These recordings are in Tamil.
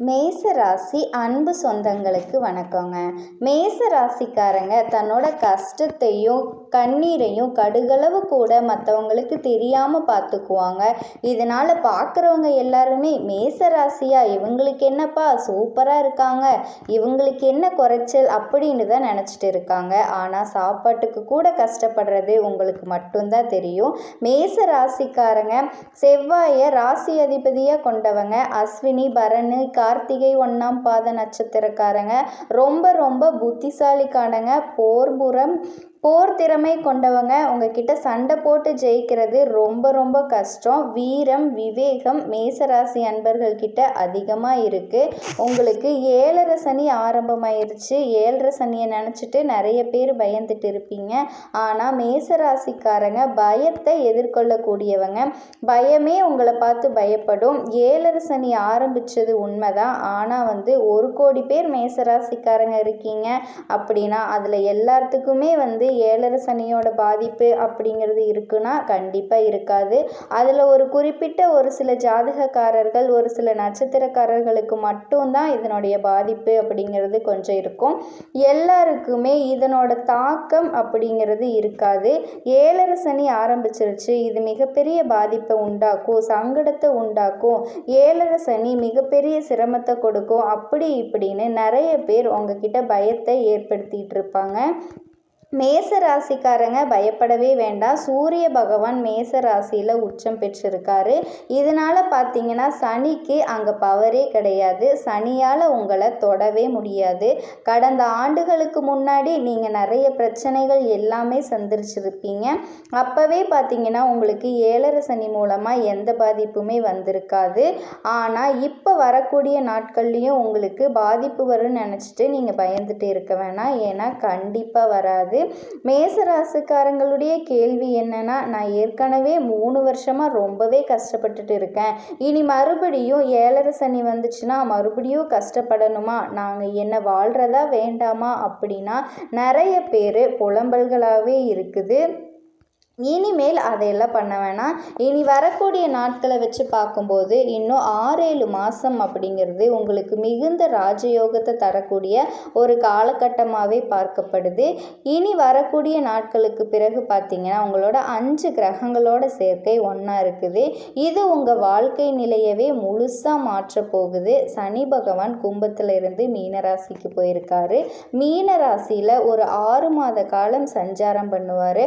மேச ராசி அன்பு சொந்தங்களுக்கு வணக்கங்க. மேச ராசிக்காரங்க தன்னோட கஷ்டத்தையும் கண்ணீரையும் கடுகளவு கூட மற்றவங்களுக்கு தெரியாமல் பார்த்துக்குவாங்க இதனால் பார்க்குறவங்க எல்லாருமே மேச ராசியாக இவங்களுக்கு என்னப்பா சூப்பராக இருக்காங்க இவங்களுக்கு என்ன குறைச்சல் அப்படின்னு தான் நினச்சிட்டு இருக்காங்க. ஆனால் சாப்பாட்டுக்கு கூட கஷ்டப்படுறது உங்களுக்கு மட்டும்தான் தெரியும். மேச ராசிக்காரங்க செவ்வாயை ராசி அதிபதியாக கொண்டவங்க அஸ்வினி பரணு கார்த்திகை ஒன்றாம் பாத நட்சத்திரக்காரங்க ரொம்ப ரொம்ப புத்திசாலிக்கானங்க போர்புறம் போர் திறமை கொண்டவங்க உங்ககிட்ட சண்டை போட்டு ஜெயிக்கிறது ரொம்ப ரொம்ப கஷ்டம். வீரம் விவேகம் மேசராசி அன்பர்கள் கிட்ட அதிகமாக இருக்குது உங்களுக்கு ஏழரை சனி ஆரம்பமாயிருச்சு. ஏழரை சனியை நினச்சிட்டு நிறைய பேர் பயந்துட்டு இருப்பீங்க. ஆனால் மேசராசிக்காரங்க பயத்தை எதிர்கொள்ளக்கூடியவங்க. பயமே உங்களை பார்த்து பயப்படும். ஏழரை சனி ஆரம்பித்தது உண்மைதான். ஆனால் வந்து ஒரு கோடி பேர் மேசராசிக்காரங்க இருக்கீங்க அப்படின்னா அதில் எல்லாத்துக்குமே வந்து ஏழரை சனியோட பாதிப்பு அப்படிங்கிறது இருக்குன்னா கண்டிப்பாக இருக்காது. அதில் ஒரு குறிப்பிட்ட ஒரு சில ஜாதகக்காரர்கள் ஒரு சில நட்சத்திரக்காரர்களுக்கு மட்டும்தான் இதனுடைய பாதிப்பு அப்படிங்கிறது கொஞ்சம் இருக்கும். எல்லாருக்குமே இதனோட தாக்கம் அப்படிங்கிறது இருக்காது. ஏழரை சனி ஆரம்பிச்சிருச்சு இது மிகப்பெரிய பாதிப்பை உண்டாக்கும் சங்கடத்தை உண்டாக்கும். ஏழரை சனி மிகப்பெரிய சிரமத்தை கொடுக்கும் அப்படி இப்படின்னு நிறைய பேர் உங்ககிட்ட பயத்தை ஏற்படுத்திகிட்டு இருப்பாங்க. மேச ராசிக்காரங்க பயப்படவே வேண்டாம். சூரிய பகவான் மேச ராசியில் உச்சம் பெற்றிருக்காரு. இதனால் பார்த்தீங்கன்னா சனிக்கு அங்கே பவரே கிடையாது. சனியால் உங்களை தொடவே முடியாது. கடந்த ஆண்டுகளுக்கு முன்னாடி நீங்கள் நிறைய பிரச்சனைகள் எல்லாமே சந்திரிச்சிருப்பீங்க. அப்போவே பார்த்தீங்கன்னா உங்களுக்கு ஏழரை சனி மூலமாக எந்த பாதிப்புமே வந்திருக்காது. ஆனால் இப்போ வரக்கூடிய நாட்கள்லேயும் உங்களுக்கு பாதிப்பு வரும்னு நினச்சிட்டு நீங்கள் பயந்துட்டு இருக்க வேணாம். ஏன்னா கண்டிப்பாக வராது. மேசராசிக்காரங்களுடைய கேள்வி என்னன்னா நான் ஏற்கனவே மூணு வருஷமாக ரொம்பவே கஷ்டப்பட்டுட்டு இருக்கேன். இனி மறுபடியும் ஏழரை சனி வந்துச்சுன்னா மறுபடியும் கஷ்டப்படணுமா? நாங்கள் என்ன வாழ்கிறதா வேண்டாமா? அப்படின்னா நிறைய பேர் புலம்பல்களாகவே இருக்குது. இனிமேல் அதையெல்லாம் பண்ண வேணாம். இனி வரக்கூடிய நாட்களை வச்சு பார்க்கும்போது இன்னும் ஆறேழு மாதம் அப்படிங்கிறது உங்களுக்கு மிகுந்த ராஜயோகத்தை தரக்கூடிய ஒரு காலகட்டமாகவே பார்க்கப்படுது. இனி வரக்கூடிய நாட்களுக்கு பிறகு பார்த்திங்கன்னா உங்களோட அஞ்சு கிரகங்களோட சேர்க்கை ஒன்றா இருக்குது. இது உங்கள் வாழ்க்கை நிலையவே முழுசாக மாற்ற போகுது. சனி பகவான் கும்பத்தில் இருந்து மீனராசிக்கு போயிருக்காரு. மீனராசியில் ஒரு ஆறு மாத காலம் சஞ்சாரம் பண்ணுவார்.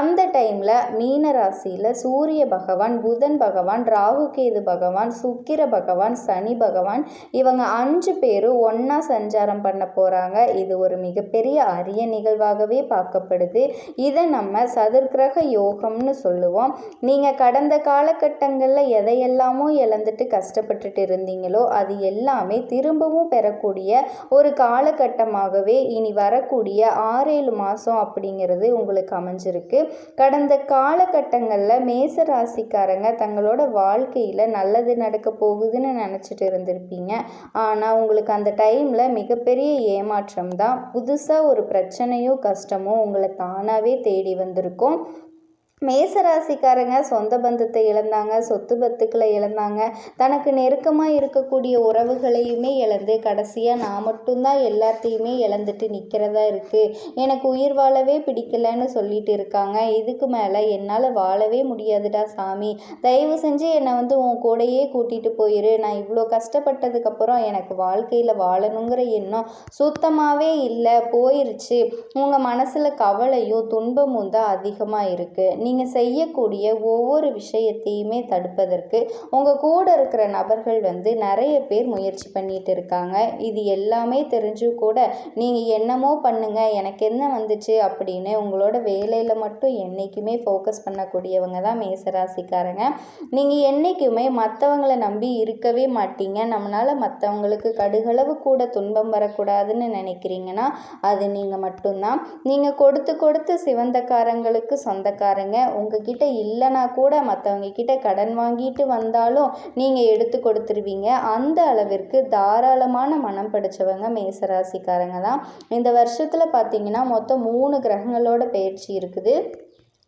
அந்த டைம் டைமில் மீன ராசியில் சூரிய பகவான் புதன் பகவான் ராகு கேது பகவான் சுக்கிர பகவான் சனி பகவான் இவங்க அஞ்சு பேரும் ஒன்றா சஞ்சாரம் பண்ண போகிறாங்க இது ஒரு மிகப்பெரிய அரிய நிகழ்வாகவே பார்க்கப்படுது. இதை நம்ம சதுர்கிரக யோகம்னு சொல்லுவோம். நீங்கள் கடந்த காலகட்டங்களில் எதையெல்லாமோ இழந்துட்டு கஷ்டப்பட்டுட்டு இருந்தீங்களோ அது எல்லாமே திரும்பவும் பெறக்கூடிய ஒரு காலகட்டமாகவே இனி வரக்கூடிய ஆறேழு மாதம் அப்படிங்கிறது உங்களுக்கு அமைஞ்சிருக்கு. கடந்த கடந்த காலகட்டங்களில் மேச ராசிக்காரங்க தங்களோட வாழ்க்கையில் நல்லது நடக்க போகுதுன்னு நினச்சிட்டு இருந்திருப்பீங்க. ஆனால் உங்களுக்கு அந்த டைமில் மிகப்பெரிய ஏமாற்றம் தான் புதுசாக ஒரு பிரச்சனையோ கஷ்டமோ உங்களை தானாகவே தேடி வந்திருக்கும். மேசராசிக்காரங்க சொந்த பந்தத்தை இழந்தாங்க சொத்து பத்துக்களை இழந்தாங்க. தனக்கு நெருக்கமாக இருக்கக்கூடிய உறவுகளையுமே இழந்து கடைசியாக நான் மட்டும்தான் எல்லாத்தையுமே இழந்துட்டு நிற்கிறதா இருக்குது எனக்கு உயிர் வாழவே பிடிக்கலன்னு சொல்லிட்டு இருக்காங்க. இதுக்கு மேலே என்னால் வாழவே முடியாதுடா சாமி. தயவு செஞ்சு என்னை வந்து உன் கூடையே கூட்டிகிட்டு போயிரு. நான் இவ்வளோ கஷ்டப்பட்டதுக்கப்புறம் எனக்கு வாழ்க்கையில் வாழணுங்கிற எண்ணம் சுத்தமாகவே இல்லை. போயிருச்சு. உங்கள் மனசில் கவலையும் துன்பமும் தான் அதிகமாக இருக்குது நீங்கள் செய்யக்கூடிய ஒவ்வொரு விஷயத்தையுமே தடுப்பதற்கு உங்கள் கூட இருக்கிற நபர்கள் வந்து நிறைய பேர் முயற்சி பண்ணிட்டு இருக்காங்க. இது எல்லாமே தெரிஞ்சும் கூட நீங்கள் என்னமோ பண்ணுங்க எனக்கு என்ன வந்துச்சு அப்படின்னு உங்களோட வேலையில் மட்டும் என்றைக்குமே ஃபோக்கஸ் பண்ணக்கூடியவங்க தான் மேசராசிக்காரங்க. நீங்கள் என்றைக்குமே மற்றவங்கள நம்பி இருக்கவே மாட்டீங்க. நம்மளால் மற்றவங்களுக்கு கடுகளவு கூட துன்பம் வரக்கூடாதுன்னு நினைக்கிறீங்கன்னா அது நீங்கள் மட்டும்தான். நீங்கள் கொடுத்து கொடுத்து சிவந்தக்காரங்களுக்கு சொந்தக்காரங்க உங்ககிட்ட இல்லைனா கூட மற்றவங்க கிட்ட கடன் வாங்கிட்டு வந்தாலும் நீங்கள் எடுத்து கொடுத்துருவீங்க. அந்த அளவிற்கு தாராளமான மனம் படித்தவங்க மேசராசிக்காரங்க தான். இந்த வருஷத்தில் பார்த்தீங்கன்னா மொத்தம் மூணு கிரகங்களோட பயிற்சி இருக்குது.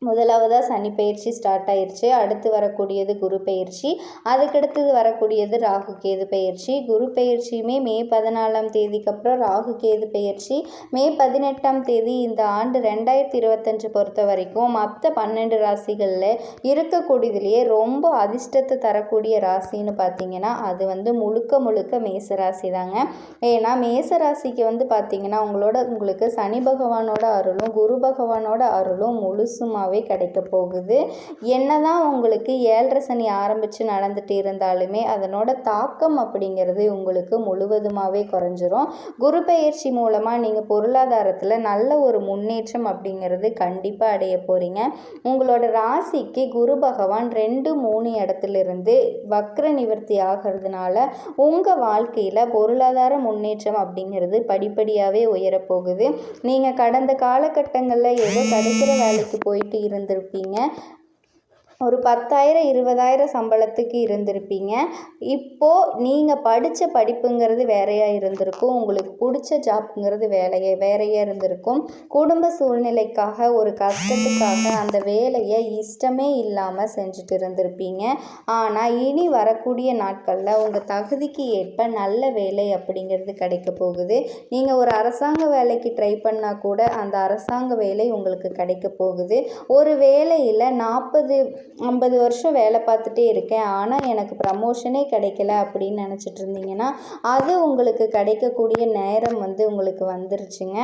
முதலாவதாக சனி பயிற்சி ஸ்டார்ட் ஆயிடுச்சு அடுத்து வரக்கூடியது குரு பயிற்சி. அதுக்கடுத்தது வரக்கூடியது ராகு கேது பயிற்சி. குரு பயிற்சியுமே மே பதினாலாம் தேதிக்கு அப்புறம் ராகு கேது பயிற்சி. மே பதினெட்டாம் தேதி இந்த ஆண்டு ரெண்டாயிரத்தி இருபத்தஞ்சு பொறுத்த வரைக்கும் மற்ற பன்னெண்டு ராசிகளில் இருக்கக்கூடியதுலேயே ரொம்ப அதிர்ஷ்டத்தை தரக்கூடிய ராசின்னு பார்த்தீங்கன்னா அது வந்து முழுக்க முழுக்க மேச ராசி தாங்க ஏன்னா மேச ராசிக்கு வந்து பார்த்தீங்கன்னா உங்களோட உங்களுக்கு சனி பகவானோட அருளும் குரு பகவானோட அருளும் முழுசுமாக அதிகமாகவே கிடைக்க போகுது. என்னதான் உங்களுக்கு ஏழரை சனி ஆரம்பித்து நடந்துட்டு இருந்தாலுமே அதனோட தாக்கம் அப்படிங்கிறது உங்களுக்கு முழுவதுமாகவே குறைஞ்சிரும். குரு பயிற்சி மூலமாக நீங்கள் பொருளாதாரத்தில் நல்ல ஒரு முன்னேற்றம் அப்படிங்கிறது கண்டிப்பாக அடைய போகிறீங்க உங்களோட ராசிக்கு குரு பகவான் ரெண்டு மூணு இடத்துலேருந்து வக்ர நிவர்த்தி ஆகிறதுனால உங்கள் வாழ்க்கையில் பொருளாதார முன்னேற்றம் அப்படிங்கிறது படிப்படியாகவே உயரப்போகுது நீங்கள் கடந்த காலகட்டங்களில் ஏதோ கிடைக்கிற வேலைக்கு போயிட்டு இருந்திருப்பீங்க. ஒரு பத்தாயிரம் இருபதாயிரம் சம்பளத்துக்கு இருந்திருப்பீங்க. இப்போது நீங்கள் படித்த படிப்புங்கிறது வேறையாக இருந்திருக்கும். உங்களுக்கு பிடிச்ச ஜாப்புங்கிறது வேலையே வேறையாக இருந்திருக்கும். குடும்ப சூழ்நிலைக்காக ஒரு கஷ்டத்துக்காக அந்த வேலையை இஷ்டமே இல்லாமல் செஞ்சுட்டு இருந்திருப்பீங்க. ஆனால் இனி வரக்கூடிய நாட்களில் உங்கள் தகுதிக்கு ஏற்ப நல்ல வேலை அப்படிங்கிறது கிடைக்க போகுது. நீங்கள் ஒரு அரசாங்க வேலைக்கு ட்ரை பண்ணால் கூட அந்த அரசாங்க வேலை உங்களுக்கு கிடைக்க போகுது. ஒரு வேலையில் நாற்பது ஐம்பது வருஷம் வேலை பார்த்துட்டே இருக்கேன். ஆனால் எனக்கு ப்ரமோஷனே கிடைக்கல அப்படின்னு நினச்சிட்டு இருந்தீங்கன்னா அது உங்களுக்கு கிடைக்கக்கூடிய நேரம் வந்து உங்களுக்கு வந்துருச்சுங்க.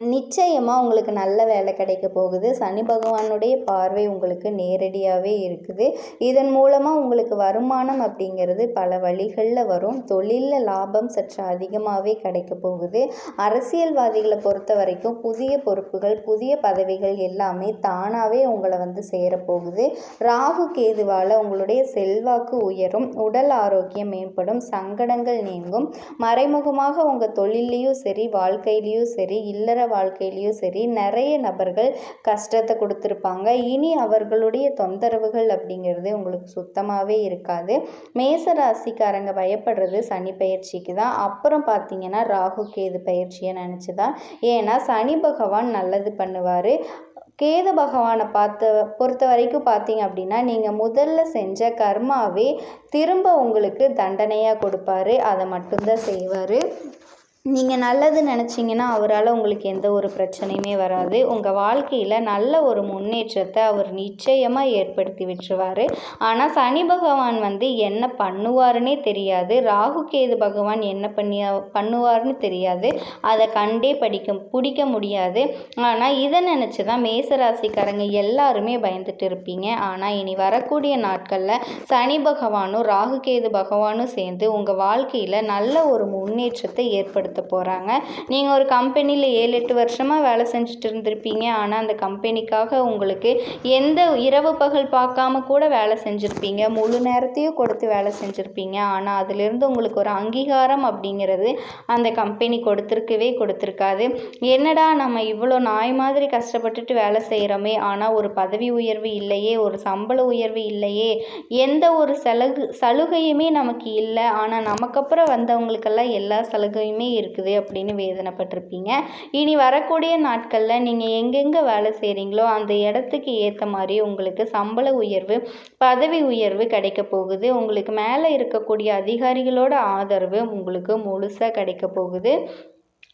நிச்சயமாக உங்களுக்கு நல்ல வேலை கிடைக்க போகுது. சனி பகவானுடைய பார்வை உங்களுக்கு நேரடியாகவே இருக்குது. இதன் மூலமாக உங்களுக்கு வருமானம் அப்படிங்கிறது பல வழிகளில் வரும். தொழிலில் லாபம் சற்று அதிகமாகவே கிடைக்க போகுது. அரசியல்வாதிகளை பொறுத்த வரைக்கும் புதிய பொறுப்புகள் புதிய பதவிகள் எல்லாமே தானாகவே உங்களை வந்து சேரப்போகுது ராகு கேதுவால் உங்களுடைய செல்வாக்கு உயரும். உடல் ஆரோக்கியம் மேம்படும். சங்கடங்கள் நீங்கும். மறைமுகமாக உங்கள் தொழிலையும் சரி வாழ்க்கையிலையும் சரி இல்லற வாழ்க்கையிலையும் சரி நிறைய நபர்கள் கஷ்டத்தை கொடுத்துருப்பாங்க. இனி அவர்களுடைய தொந்தரவுகள் அப்படிங்கிறது உங்களுக்கு சுத்தமாகவே இருக்காது. மேச ராசிக்காரங்க பயப்படுறது சனி பயிற்சிக்கு தான். அப்புறம் பார்த்தீங்கன்னா ராகு கேது பயிற்சியை நினச்சி தான் ஏன்னா சனி பகவான் நல்லது பண்ணுவார். கேது பகவானை பார்த்த பொறுத்த வரைக்கும் பார்த்தீங்க அப்படின்னா நீங்கள் முதல்ல செஞ்ச கர்மாவே திரும்ப உங்களுக்கு தண்டனையாக கொடுப்பாரு. அதை மட்டும்தான் செய்வார். நீங்கள் நல்லது நினச்சிங்கன்னா அவரால் உங்களுக்கு எந்த ஒரு பிரச்சனையுமே வராது. உங்கள் வாழ்க்கையில் நல்ல ஒரு முன்னேற்றத்தை அவர் நிச்சயமாக ஏற்படுத்தி விட்டுருவார். ஆனால் சனி பகவான் வந்து என்ன பண்ணுவாருன்னே தெரியாது. ராகு கேது பகவான் என்ன பண்ணி பண்ணுவார்னு தெரியாது. அதை கண்டே படிக்க பிடிக்க முடியாது. ஆனால் இதை நினச்சி தான் மேசராசிக்காரங்க எல்லாருமே பயந்துட்டு இருப்பீங்க. ஆனால் இனி வரக்கூடிய நாட்களில் சனி பகவானும் ராகு கேது பகவானும் சேர்ந்து உங்கள் வாழ்க்கையில் நல்ல ஒரு முன்னேற்றத்தை ஏற்படுத்த பயன்படுத்த போகிறாங்க நீங்கள் ஒரு கம்பெனியில் ஏழு எட்டு வருஷமாக வேலை செஞ்சுட்டு இருந்திருப்பீங்க. ஆனால் அந்த கம்பெனிக்காக உங்களுக்கு எந்த இரவு பகல் பார்க்காம கூட வேலை செஞ்சுருப்பீங்க. முழு நேரத்தையும் கொடுத்து வேலை செஞ்சுருப்பீங்க. ஆனால் அதிலிருந்து உங்களுக்கு ஒரு அங்கீகாரம் அப்படிங்கிறது அந்த கம்பெனி கொடுத்துருக்கவே கொடுத்துருக்காது. என்னடா நம்ம இவ்வளோ நாய் மாதிரி கஷ்டப்பட்டுட்டு வேலை செய்கிறோமே ஆனால் ஒரு பதவி உயர்வு இல்லையே ஒரு சம்பள உயர்வு இல்லையே. எந்த ஒரு சலுகு சலுகையுமே நமக்கு இல்லை. ஆனால் நமக்கப்புறம் வந்தவங்களுக்கெல்லாம் எல்லா சலுகையுமே இருக்குது அப்படின்னு வேதனைப்பட்டிருப்பீங்க. இனி வரக்கூடிய நாட்களில் நீங்கள் எங்கெங்கே வேலை செய்கிறீங்களோ அந்த இடத்துக்கு ஏற்ற மாதிரி உங்களுக்கு சம்பள உயர்வு பதவி உயர்வு கிடைக்க போகுது. உங்களுக்கு மேலே இருக்கக்கூடிய அதிகாரிகளோட ஆதரவு உங்களுக்கு முழுசாக கிடைக்க போகுது.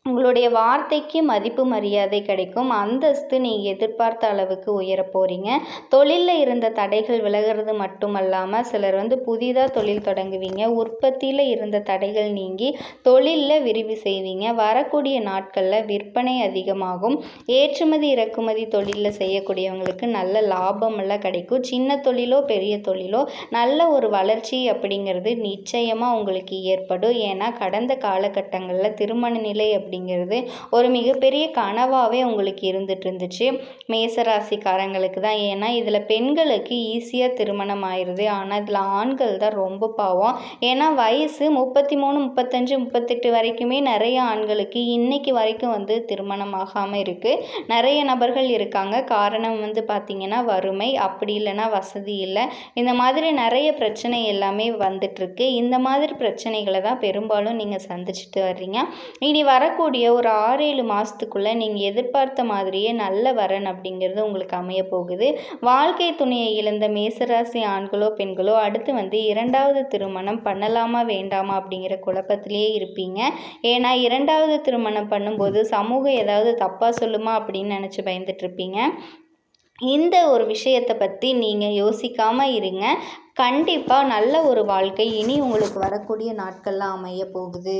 உங்களுடைய வார்த்தைக்கு மதிப்பு மரியாதை கிடைக்கும். அந்தஸ்து நீங்கள் எதிர்பார்த்த அளவுக்கு உயர போகிறீங்க தொழிலில் இருந்த தடைகள் விலகிறது மட்டுமல்லாமல் சிலர் வந்து புதிதாக தொழில் தொடங்குவீங்க. உற்பத்தியில் இருந்த தடைகள் நீங்கி தொழிலில் விரிவு செய்வீங்க. வரக்கூடிய நாட்களில் விற்பனை அதிகமாகும். ஏற்றுமதி இறக்குமதி தொழிலில் செய்யக்கூடியவங்களுக்கு நல்ல லாபமெல்லாம் கிடைக்கும். சின்ன தொழிலோ பெரிய தொழிலோ நல்ல ஒரு வளர்ச்சி அப்படிங்கிறது நிச்சயமாக உங்களுக்கு ஏற்படும். ஏன்னா கடந்த காலகட்டங்களில் திருமண நிலை அப்படி அப்படிங்கிறது ஒரு மிகப்பெரிய கனவாகவே உங்களுக்கு இருந்துட்டு இருந்துச்சு மேசராசிக்காரங்களுக்கு தான். ஏன்னா இதில் பெண்களுக்கு ஈஸியாக திருமணம் ஆயிடுது ஆனால் இதில் ஆண்கள் தான் ரொம்ப பாவம். ஏன்னா வயசு முப்பத்தி மூணு முப்பத்தஞ்சு முப்பத்தெட்டு வரைக்குமே நிறைய ஆண்களுக்கு இன்னைக்கு வரைக்கும் வந்து திருமணம் ஆகாமல் இருக்குது நிறைய நபர்கள் இருக்காங்க. காரணம் வந்து பார்த்திங்கன்னா வறுமை. அப்படி இல்லைன்னா வசதி இல்லை. இந்த மாதிரி நிறைய பிரச்சனை எல்லாமே வந்துட்டுருக்கு. இந்த மாதிரி பிரச்சனைகளை தான் பெரும்பாலும் நீங்கள் சந்திச்சுட்டு வர்றீங்க. இனி வரக்கூடிய வரக்கூடிய ஒரு ஆறு ஏழு மாதத்துக்குள்ளே நீங்கள் எதிர்பார்த்த மாதிரியே நல்ல வரன் அப்படிங்கிறது உங்களுக்கு அமைய போகுது. வாழ்க்கை துணையை இழந்த மேசராசி ஆண்களோ பெண்களோ அடுத்து வந்து இரண்டாவது திருமணம் பண்ணலாமா வேண்டாமா அப்படிங்கிற குழப்பத்திலேயே இருப்பீங்க. ஏன்னா இரண்டாவது திருமணம் பண்ணும்போது சமூகம் ஏதாவது தப்பாக சொல்லுமா அப்படின்னு நினச்சி பயந்துட்டுருப்பீங்க இந்த ஒரு விஷயத்தை பற்றி நீங்கள் யோசிக்காமல் இருங்க. கண்டிப்பாக நல்ல ஒரு வாழ்க்கை இனி உங்களுக்கு வரக்கூடிய நாட்கள்லாம் அமைய போகுது.